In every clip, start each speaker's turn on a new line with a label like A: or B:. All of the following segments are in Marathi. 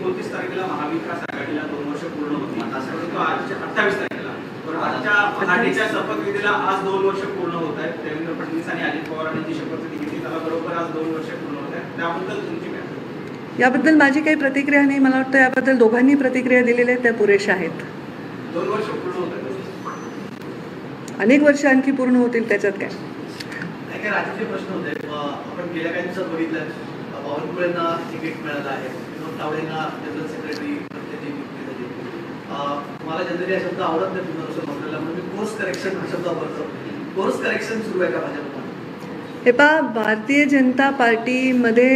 A: एकोणतीस तारखेला महाविकास आघाडीला दोन वर्ष पूर्ण होती. आजच्या अठ्ठावीस तारखेला. पण आजच्या पहाटेच्या शपथविधीला आज दोन वर्ष पूर्ण होत आहेत. देवेंद्र फडणवीस आणि अजित पवार यांची शपथ घेतली त्याला बरोबर आज दोन वर्ष पूर्ण होत आहेत. त्याबद्दल तुमची काय?
B: याबद्दल माझी काही प्रतिक्रिया नाही. मला वाटतं याबद्दल दोघांनी प्रतिक्रिया दिलेल्या आहेत. त्या पुरेशा आहेत.
A: दोन वर्ष पूर्ण होत आहेत.
B: अनेक वर्ष आणखी पूर्ण होतील. त्याच्यात काय?
C: काही राज्याचे प्रश्न होते. आपण गेल्या काही दिवसात बघितलं बावनकुळेंना तिकीट मिळालं आहे. तावडेंना जनरल सेक्रेटरी त्याची नियुक्ती झाली मला जनरली हा शब्द आवडत नाही तुम्हाला असं म्हटलेला म्हणून मी कोर्स करेक्शन हा शब्द वापरतो. कोर्स करेक्शन सुरू आहे का भाजपमध्ये?
B: हे पहा भारतीय जनता पार्टीमध्ये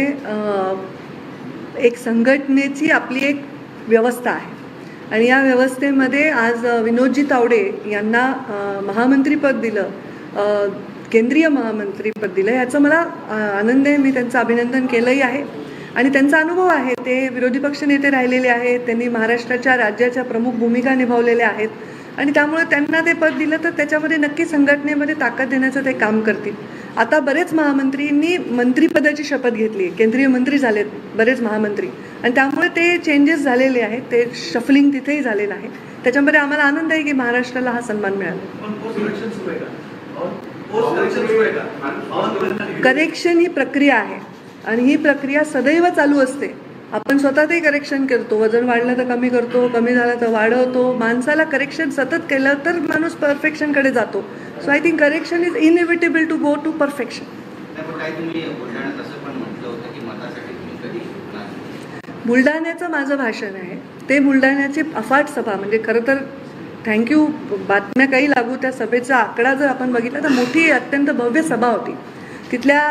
B: एक संघटनेची आपली एक व्यवस्था आहे. आणि या व्यवस्थेमध्ये आज विनोदजी तावडे यांना महामंत्रीपद दिलं केंद्रीय महामंत्रीपद दिलं. याचं मला आनंद आहे मी त्यांचं अभिनंदन केलंही आहे. आणि त्यांचा अनुभव आहे ते विरोधी पक्षनेते राहिलेले आहेत त्यांनी महाराष्ट्राच्या राज्याच्या प्रमुख भूमिका निभावलेल्या आहेत आणि त्यामुळे त्यांना ते पद दिलं तर त्याच्यामध्ये नक्की संघटनेमध्ये ताकद देण्याचं ते काम करतील. आता बरेच महामंत्रींनी मंत्रीपदाची शपथ घेतली केंद्रीय मंत्री झालेत बरेच महामंत्री. आणि त्यामुळे ते चेंजेस झालेले आहेत ते शफलिंग तिथेही झालेलं आहे. त्याच्यामध्ये आम्हाला आनंद आहे की महाराष्ट्राला हा सन्मान मिळाला.
C: करेक्शन
B: ही प्रक्रिया आहे. आणि ही प्रक्रिया सदैव चालू असते. आपण स्वतः ते करेक्शन करतो. वजन वाढलं तर कमी करतो कमी झालं तर वाढवतो. माणसाला करेक्शन सतत केलं तर माणूस परफेक्शनकडे जातो. So I think correction is inevitable to go to perfection. बुलढाण्याचं माझं भाषण आहे. ते बुलढाण्याची अफाट सभा म्हणजे खरं तर थँक्यू बातम्या काही लागू त्या सभेचा आकडा जर आपण बघितला तर मोठी अत्यंत भव्य सभा होती. तिथल्या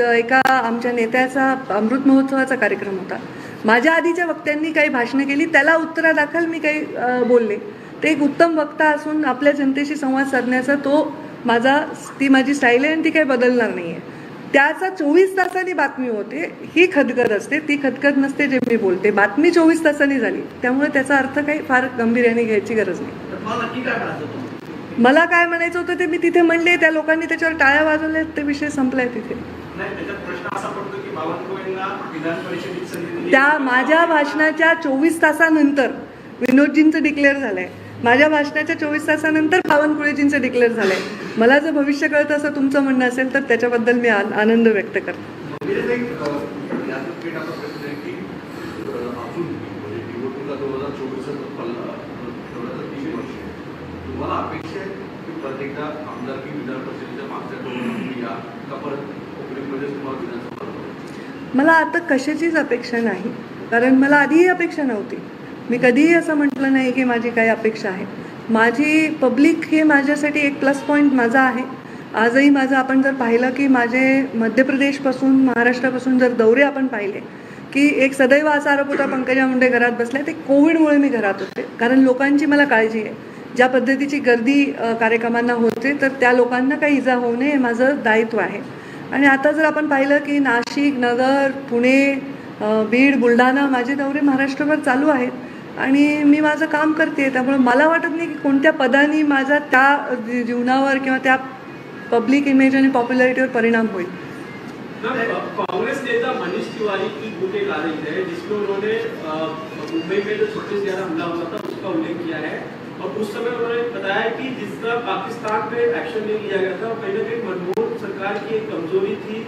B: एका आमच्या नेत्याचा अमृत महोत्सवाचा कार्यक्रम होता. माझ्या आधीच्या वक्त्यांनी काही भाषणं केली त्याला उत्तरादाखल मी काही बोलले. ते एक उत्तम वक्ता असून आपल्या जनतेशी संवाद साधण्याचा तो माझा ती माझी स्टाईल आहे आणि ती काही बदलणार नाही आहे त्याचा चोवीस तासांनी बातमी होते ही खदखद असते ती खदखद नसते जे मी बोलते. बातमी चोवीस तासांनी झाली त्यामुळे त्याचा अर्थ काही फार गंभीर्याने घ्यायची गरज नाही. मला काय म्हणायचं होतं ते मी तिथे म्हणले त्या लोकांनी त्याच्यावर टाळ्या वाजवल्या ते विषय संपलाय तिथे. त्या माझ्या भाषणाच्या चोवीस तासानंतर विनोदजींचं डिक्लेअर झालंय. माझ्या भाषणाच्या चोवीस तासानंतर बावनकुळेजींचं डिक्लेअर झालंय. मला जर भविष्य कळतं असं तुमचं म्हणणं असेल तर त्याच्याबद्दल मी आन- आनंद व्यक्त करते. मला आता कशाचीच अपेक्षा नाही कारण मला आधीही अपेक्षा नव्हती. मी कधीही असं म्हटलं नाही की माझी काही अपेक्षा आहे. माझी पब्लिक हे माझ्यासाठी एक प्लस पॉईंट माझा आहे. आजही माझं आपण जर पाहिलं की माझे मध्य प्रदेशपासून महाराष्ट्रापासून जर दौरे आपण पाहिले की एक सदैव असा आरोप होता पंकजा मुंडे घरात बसल्या ते कोविडमुळे मी घरात होते. कारण लोकांची मला काळजी आहे. ज्या पद्धतीची गर्दी कार्यक्रमांना होते तर त्या लोकांना काही इजा होऊ नये हे माझं दायित्व आहे. आणि आता जर आपण पाहिलं की नाशिक नगर पुणे बीड बुलढाणा माझे दौरे महाराष्ट्रभर चालू आहेत. आणि मी माझं काम करते त्यामुळे मला वाटत नाही की कोणत्या पदाने माझा त्या जीवनावर किंवा त्या पब्लिक इमेज आणि पॉप्युलॅरिटीवर परिणाम होईल.
A: मैम, कांग्रेस नेता मनीष तिवारी की गुटे एक है जिसमें उन्होंने मुंबई में जो छत्तीस ग्यारह हमला हुआ था उसका उल्लेख किया है। और उस समय उन्होंने बताया कि जिस तरह पाकिस्तान पे एक्शन नहीं लिया गया था कहीं ना कहीं मनमोहन सरकार की एक कमज़ोरी थी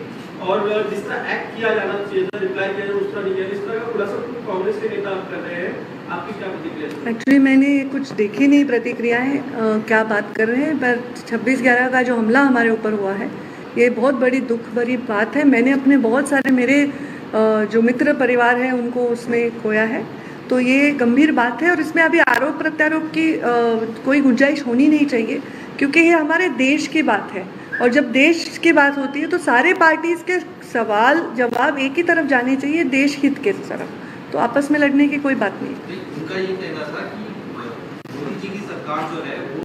A: और जिस तरह एक्ट किया जाना चाहिए था रिप्लाई किया उस तरह इस तरह का खुलासा कांग्रेस के नेता कर रहे हैं।
B: एक्चुअली मैंने कुछ देखी नहीं प्रतिक्रियाएँ क्या बात कर रहे हैं पर छब्बीस ग्यारह का जो हमला हमारे ऊपर हुआ है ये बहुत बड़ी दुख भरी बात है। मैंने अपने बहुत सारे मेरे जो मित्र परिवार हैं उनको उसमें खोया है। तो ये गंभीर बात है और इसमें अभी आरोप प्रत्यारोप की अ, कोई गुंजाइश होनी नहीं चाहिए क्योंकि ये हमारे देश की बात है। और जब देश की बात होती है तो सारे पार्टीज़ के सवाल, जवाब एक ही तरफ़ जाने चाहिए, देश हित के तरफ़। तो आपस में लड़ने की कोई बात नहीं।
D: उनका ये कहना था कि मोदी जी की सरकार जो है